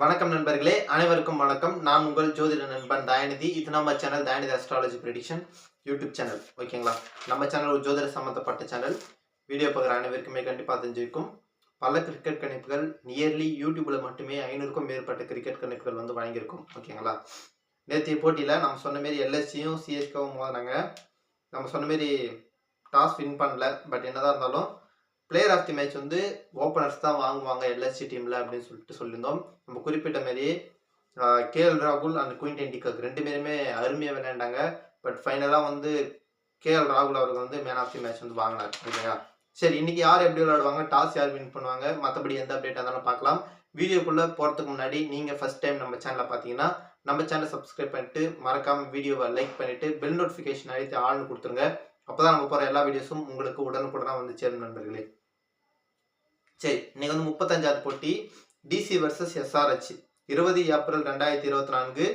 வணக்கம் நண்பர்களே அனைவருக்கும் வணக்கம். நான் உங்கள் ஜோதிட நண்பன் தயாநிதி. இது நம்ம channel Dayanidhi astrology prediction YouTube channel ஓகேங்களா? நம்ம சேனல் ஒரு ஜோதிட சம்மந்தப்பட்ட சேனல் வீடியோ பார்க்குற அனைவருக்குமே கண்டிப்பாக தெரிஞ்சிருக்கும். பல கிரிக்கெட் கணிப்புகள் நியர்லி யூடியூப்ல மட்டுமே ஐநூறுக்கும் மேற்பட்ட கிரிக்கெட் கணிப்புகள் வந்து வழங்கியிருக்கும். ஓகேங்களா? நேற்றைய போட்டியில் நம்ம சொன்ன மாரி எல்எஸ்சியும் சிஎஸ்கேவும் மோதினாங்க. நம்ம சொன்ன மாரி டாஸ் வின் பண்ணல. பட் என்னதான் இருந்தாலும் பிளேயர் ஆஃப் தி மேட்ச் வந்து ஓப்பனர்ஸ் தான் வாங்குவாங்க எல்எஸ்சி டீமில் அப்படின்னு சொல்லிட்டு சொல்லியிருந்தோம். நம்ம குறிப்பிட்ட மாதிரி கேஎல் ராகுல் அண்ட் குயின்டன் டிகக் ரெண்டு பேருமே அருமையாக விளையாண்டாங்க. பட் ஃபைனலாக வந்து கேஎல் ராகுல் அவர்கள் வந்து மேன் ஆஃப் தி மேட்ச் வந்து வாங்கினார் இல்லையா? சரி இன்னைக்கு யார் எப்படி விளையாடுவாங்க? டாஸ் யார் வின் பண்ணுவாங்க? மற்றபடி எந்த அப்டேட் இருந்தாலும் பார்க்கலாம். வீடியோக்குள்ளே போகிறதுக்கு முன்னாடி நீங்கள் ஃபஸ்ட் டைம் நம்ம சேனலை பார்த்தீங்கன்னா நம்ம சேனலை சப்ஸ்கிரைப் பண்ணிட்டு மறக்காமல் வீடியோவை லைக் பண்ணிவிட்டு பெல் நோட்டிஃபிகேஷன் அழைத்து ஆள்னு கொடுத்துருங்க. அப்போ தான் நம்ம போகிற எல்லா வீடியோஸும் உங்களுக்கு உடனுக்குடனாக வந்து சேரும் நண்பர்களே. சரி இன்னைக்கு வந்து முப்பத்தஞ்சாவது போட்டி. டிசி வர்சஸ் எஸ்ஆர்ஹெச் இருபது ஏப்ரல் ரெண்டாயிரத்தி இருபத்தி நான்கு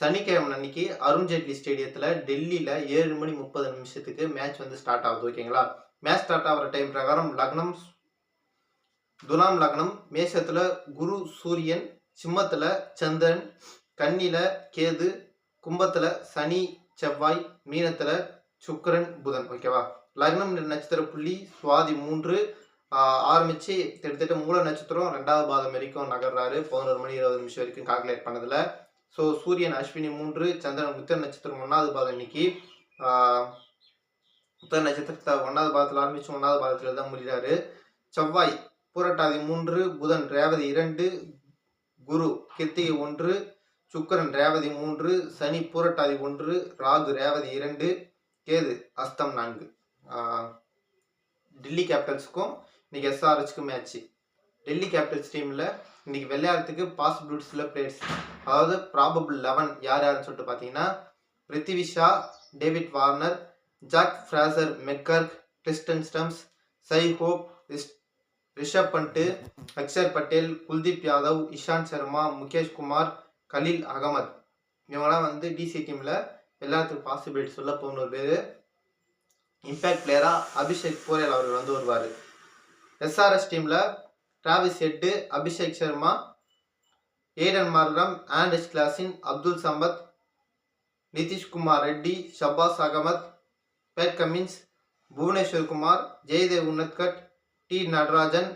சனிக்கிழமை அன்னைக்கு அருண் ஜேட்லி ஸ்டேடியத்தில் டெல்லியில் ஏழு மணி முப்பது நிமிஷத்துக்கு மேட்ச் வந்து ஸ்டார்ட் ஆகுது ஓகேங்களா மேட்ச் ஸ்டார்ட் ஆகிற டைம் பிரகாரம் லக்னம் துலாம் லக்னம் மேஷத்தில் குரு சூரியன் சிம்மத்தில் சந்திரன் கண்ணில கேது கும்பத்தில் சனி செவ்வாய் மீனத்தில் சுக்கரன் புதன் ஓகேவா லக்னம் நட்சத்திர புள்ளி சுவாதி மூன்று ஆரம்பித்து கிட்டத்தட்ட மூல நட்சத்திரம் ரெண்டாவது பாதம் வரைக்கும் நகர்றாரு. பதினோரு மணி இருபது நிமிஷம் வரைக்கும் கால்குலேட் பண்ணதில். ஸோ சூரியன் அஸ்வினி மூன்று சந்திரன் உத்தர நட்சத்திரம் ஒன்றாவது பாதம் இன்னைக்கு. உத்தர நட்சத்திரத்தை ஒன்றாவது பாதத்தில் ஆரம்பித்து ஒன்றாவது பாதத்தில் தான் முடிகிறாரு. செவ்வாய் பூரட்டாதி மூன்று புதன் ரேவதி இரண்டு குரு கிருத்திகை ஒன்று சுக்கிரன் ரேவதி மூன்று சனி பூரட்டாதி ஒன்று ராகு ரேவதி இரண்டு கேது அஸ்தம் நான்கு. டெல்லி கேபிட்டல்ஸுக்கும் இன்னைக்கு எஸ்ஆர்ஹெச்க்கு மேட்ச் டெல்லி கேபிட்டல்ஸ் டீமில் இன்னைக்கு விளையாடுறதுக்கு பாசிபிலிட்டிஸில் பிளேயர்ஸ் அதாவது ப்ராபபிள் லெவன் யார் யாருன்னு சொல்லிட்டு பார்த்தீங்கன்னா Prithvi Shaw David Warner Jake Fraser McGurk Tristan Stubbs Shai Hope Rish- Rishabh Pant Axar Patel Kuldeep Yadav Ishant Sharma Mukesh Kumar Khaleel Ahmed. இவங்களாம் வந்து டிசி டீமில் எல்லாத்துக்கும் பாசிபிலிட்டி சொல்ல போன ஒரு பேர். இம்பேக்ட் பிளேயராக அபிஷேக் போரேல் அவர்கள் வந்து வருவார். எஸ்ஆர்எஸ் டீமில் Travis Head Abhishek Sharma Aden Markram Anders Klaasen Abdul Samad Nitish Kumar Reddy Shabaz Ahmed Pat Cummins Bhuvneshwar Kumar Jayadev உன்னத்கட் T Natarajan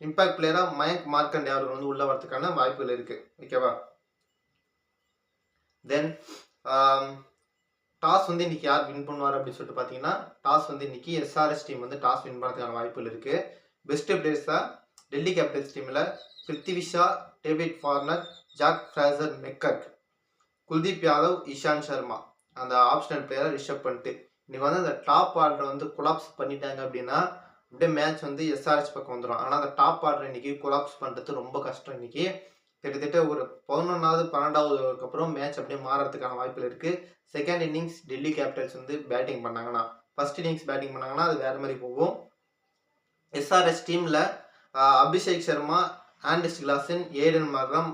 impact பிளேயராக மயங்க் மார்க்கண்டே அவர்கள் வந்து உள்ள வரதுக்கான வாய்ப்புகள் இருக்குது ஓகேவா தென் um, டாஸ் வந்து இன்னைக்கு யார் வின் பண்ணுவார் அப்படின்னு சொல்லிட்டு பார்த்தீங்கன்னா டாஸ் வந்து இன்னைக்கு எஸ்ஆர்எஸ் டீம் வந்து டாஸ் வின் பண்ணுறதுக்கான வாய்ப்புகள் இருக்குது பெஸ்ட் பிளேயர்ஸாக டெல்லி கேபிட்டல்ஸ் டீமில் Prithvi Shaw David Warner Jake Fraser McGurk Kuldeep Yadav Ishant Sharma அந்த ஆப்ஷனல் பிளேயரை ரிஷப் பண்ணிட்டு இன்னைக்கு வந்து அந்த டாப் ஆர்டர் வந்து கொலாப்ஸ் பண்ணிட்டாங்க அப்படின்னா அப்படியே மேட்ச் வந்து எஸ்ஆர்எஸ் பக்கம் வந்துடும் ஆனால் அந்த டாப் ஆர்டர் இன்னைக்கு கொலாப்ஸ் பண்ணுறது ரொம்ப கஷ்டம் இன்னைக்கு. கிட்டத்தட்ட ஒரு பதினொன்றாவது பன்னெண்டாவதுக்கு அப்புறம் மேட்ச் அப்படியே மாறதுக்கான வாய்ப்புகள் இருக்குது செகண்ட் இன்னிங்ஸ் டெல்லி கேபிட்டல்ஸ் வந்து பேட்டிங் பண்ணாங்கன்னா ஃபர்ஸ்ட் இன்னிங்ஸ் பேட்டிங் பண்ணாங்கன்னா அது வேறு மாதிரி போகும். எஸ்ஆர்எஸ் டீமில் Abhishek Sharma Andes Klaasen Aiden Markram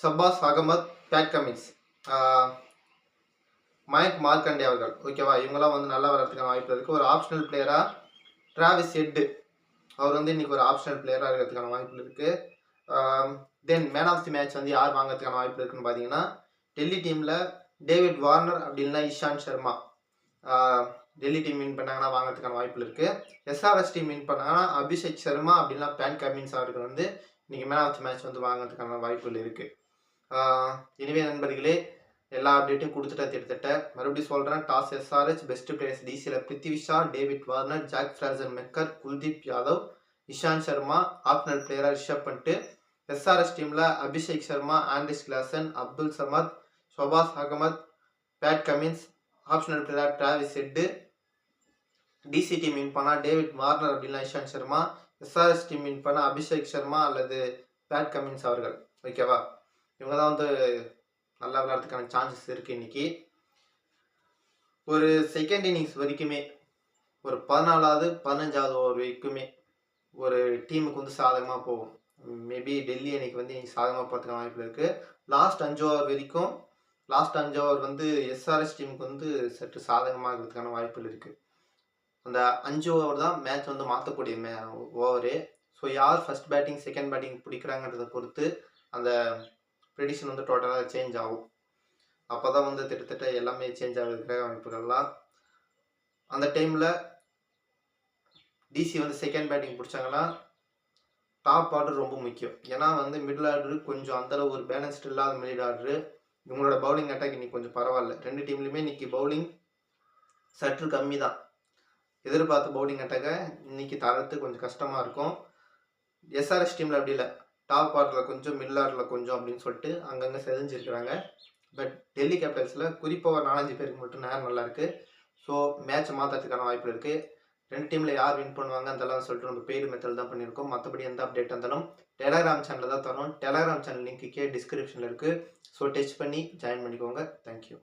Shahbaz Ahmed Pat Cummins. Mayank Markande அவர்கள். ஓகேவா இவங்கெல்லாம் வந்து நல்லா வரதுக்கான வாய்ப்பு இருக்குது ஒரு ஆப்ஷனல் பிளேயராக டிராவிஸ் ஹெட்டு அவர் வந்து இன்றைக்கி ஒரு ஆப்ஷனல் பிளேயராக இருக்கிறதுக்கான வாய்ப்பு இருக்குது then man of the match வந்து யார் வாங்குறதுக்கான வாய்ப்பு இருக்குன்னு பார்த்தீங்கன்னா டெல்லி டீமில் டேவிட் வார்னர் அப்படி இல்லைன்னா இஷாந்த் சர்மா. டெல்லி டீம் வின் பண்ணாங்கன்னா வாங்குறதுக்கான வாய்ப்பு இருக்குது எஸ்ஆர்எஸ் டீம் வின் பண்ணாங்கன்னா அபிஷேக் சர்மா அப்படின்னா பேன் கமின்ஸ் அவர்கள் வந்து இன்றைக்கி மேன் ஆஃப் த மேட்ச் வந்து வாங்குறதுக்கான வாய்ப்புகள் இருக்குது எனவே நண்பர்களே எல்லா அப்டேட்டும் கொடுத்துட்டேன் திட்டத்தட்ட மறுபடியும் சொல்கிறேன் டாஸ் எஸ்ஆர்எச் பெஸ்ட் பிளேயர்ஸ் டிசியில் Prithvi Shaw David Warner Jake Fraser McGurk Kuldeep Yadav Ishant Sharma opener பிளேயராக ரிஷப் பண்ணிட்டு எஸ்ஆர்எஸ் டீமில் அபிஷேக் சர்மா ஆண்டிஸ் Klaasen Abdul Samad Shahbaz Ahmed Pat Cummins optional player Travis Head DC team win பண்ணால் டேவிட் வார்னர் அப்படின்னா Ishant Sharma SRS team win பண்ணால் அபிஷேக் சர்மா அல்லது பேட் கமின்ஸ் அவர்கள். ஓகேவா இவங்க தான் வந்து நல்லா விளையாடுறதுக்கான சான்சஸ் இருக்குது இன்னைக்கு. ஒரு செகண்ட் இன்னிங்ஸ் வரைக்குமே ஒரு பதினாலாவது பதினஞ்சாவது ஓவர் வரைக்குமே ஒரு டீமுக்கு வந்து சாதகமாக போகும். மேபி டெல்லி அன்னைக்கு வந்து இன்னைக்கு சாதகமாக போகிறதுக்கான வாய்ப்பு இருக்குது லாஸ்ட் அஞ்சு ஓவர் வரைக்கும் லாஸ்ட் அஞ்சு ஓவர் வந்து எஸ்ஆர்எஸ் டீமுக்கு வந்து சற்று சாதகமாக இருக்கிறதுக்கான வாய்ப்புகள் இருக்குது அந்த அஞ்சு ஓவர் தான் மேட்ச் வந்து மாற்றக்கூடிய மே ஓவரு ஸோ யார் ஃபர்ஸ்ட் பேட்டிங் செகண்ட் பேட்டிங் பிடிக்கிறாங்கன்றதை பொறுத்து அந்த ப்ரெடிஷன் வந்து டோட்டலாக சேஞ்ச் ஆகும். அப்போ தான் வந்து திட்டத்தட்ட எல்லாமே சேஞ்ச் ஆகுது அமைப்புகள்லாம். அந்த டைமில் டிசி வந்து செகண்ட் பேட்டிங் பிடிச்சாங்கன்னா டாப் ஆர்டர் ரொம்ப முக்கியம். ஏன்னா வந்து மிடில் ஆர்டர் கொஞ்சம் அந்தளவு ஒரு பேலன்ஸ்டு இல்லாத மிடில் ஆர்டரு இவங்களோட பவுலிங் அட்டாக் இன்னைக்கு கொஞ்சம் பரவாயில்ல. ரெண்டு டீம்லையுமே இன்னைக்கு பவுலிங் சற்று கம்மி தான் எதிர்பார்த்த பவுலிங் அட்டாக்கை இன்னைக்கு தரத்து கொஞ்சம் கஷ்டமாக இருக்கும். எஸ்ஆர்எஸ் டீமில் அப்படி இல்லை. டாப் ஆர்டரில் கொஞ்சம் மிடில் ஆர்டரில் கொஞ்சம் அப்படின்னு சொல்லிட்டு அங்கங்கே செதஞ்சிருக்கிறாங்க. பட் டெல்லி கேபிட்டல்ஸில் குறிப்பாக ஒரு நாலஞ்சு பேருக்கு மட்டும் நேரம் நல்லா இருக்குது ஸோ மேட்சை மாற்றுறதுக்கான வாய்ப்பு இருக்குது ரெண்டு டீமில் யார் வின் பண்ணுவாங்க அதெல்லாம் சொல்லிட்டு நம்ம பெய்டு மெத்தட் தான் பண்ணியிருக்கோம். மற்றபடி எந்த அப்டேட் இருந்தாலும் டெலகிராம் சேனலில் தான் தரோம். டெலகிராம் சேனல் லிங்க்குக்கே டிஸ்கிரிப்ஷனில் இருக்குது ஸோ டெஸ்ட் பண்ணி ஜாயின் பண்ணிக்கோங்க. Thank you